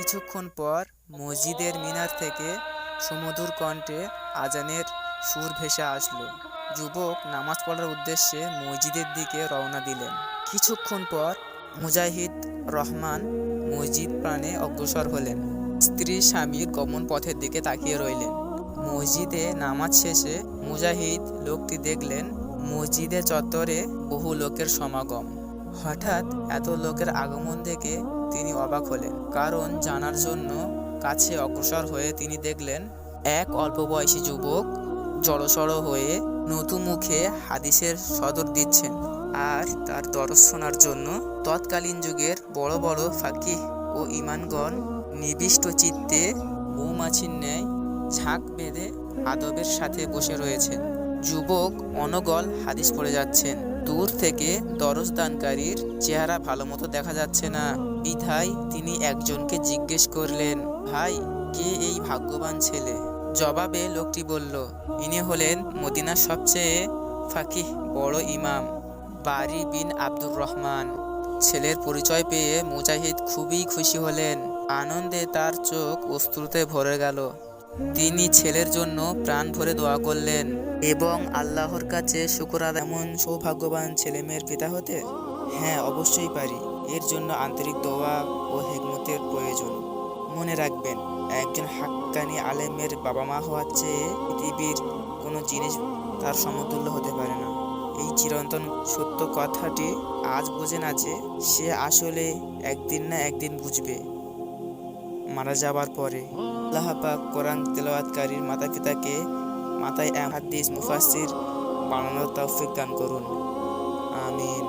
কিছুক্ষণ পর মসজিদের মিনার থেকে সুমধুর কণ্ঠে আজানের সুর ভেসে আসলো। যুবক নামাজ পড়ার উদ্দেশ্যে মসজিদের দিকে রওনা দিলেন। কিছুক্ষণ পর মুজাহিদ রহমান মসজিদ প্রাণে অগ্রসর হলেন। স্ত্রী স্বামীর গমন পথের দিকে তাকিয়ে রইলেন। মসজিদে নামাজ শেষে মুজাহিদ লোকটি দেখলেন মসজিদে চত্বরে বহু লোকের সমাগম। হঠাৎ এত লোকের আগমন দেখে তিনি অবাক হলেন। কারণ জানার জন্য কাছে অগ্রসর হয়ে তিনি দেখলেন, এক অল্প বয়সী যুবক জড়সড় হয়ে নতুন মুখে হাদিসের সদর দিচ্ছেন আর তার দরজ শোনার জন্য তৎকালীন যুগের বড় বড় ফাকিহ ও ইমানগণ নিবিষ্ট চিত্তে মৌমাছির ন্যায় ঝাঁক বেঁধে আদবের সাথে বসে রয়েছেন। যুবক অনগল হাদিস পড়ে যাচ্ছেন। দূর থেকে দরজদানকারীর চেহারা ভালো মতো দেখা যাচ্ছে না। বিধায় তিনি একজনকে জিজ্ঞেস করলেন, ভাই, কে এই ভাগ্যবান ছেলে? জবাবে লোকটি বলল, ইনি হলেন মদিনার সবচেয়ে ফাকিহ বড় ইমাম, বারি বিন আব্দুর রহমান। ছেলের পরিচয় পেয়ে মুজাহিদ খুবই খুশি হলেন। আনন্দে তার চোখ অস্ত্রুতে ভরে গেল। তিনি ছেলের জন্য প্রাণ ভরে দোয়া করলেন। এবং আল্লাহর কাছে শুকর এমন সৌভাগ্যবান ছেলে মেয়ের পিতা হতে হ্যাঁ অবশ্যই পারি। এর জন্য আন্তরিক দোয়া ও হেকমতের প্রয়োজন। মনে রাখবেন, একজন হাক্কানি আলেমের বাবা মা হওয়ার চেয়ে পৃথিবীর কোনো জিনিস তার সমতুল্য হতে পারে না। এই চিরন্তন সত্য কথাটি আজ বোঝে না যে সে আসলে একদিন না একদিন বুঝবে। মারা যাবার পরে আল্লাহাক কোরআন তেলাওয়াতকারীর মাতা পিতাকে মাথায় হাদিস মুফাসির বানানোর তৌফিক দান করুন। আমিন।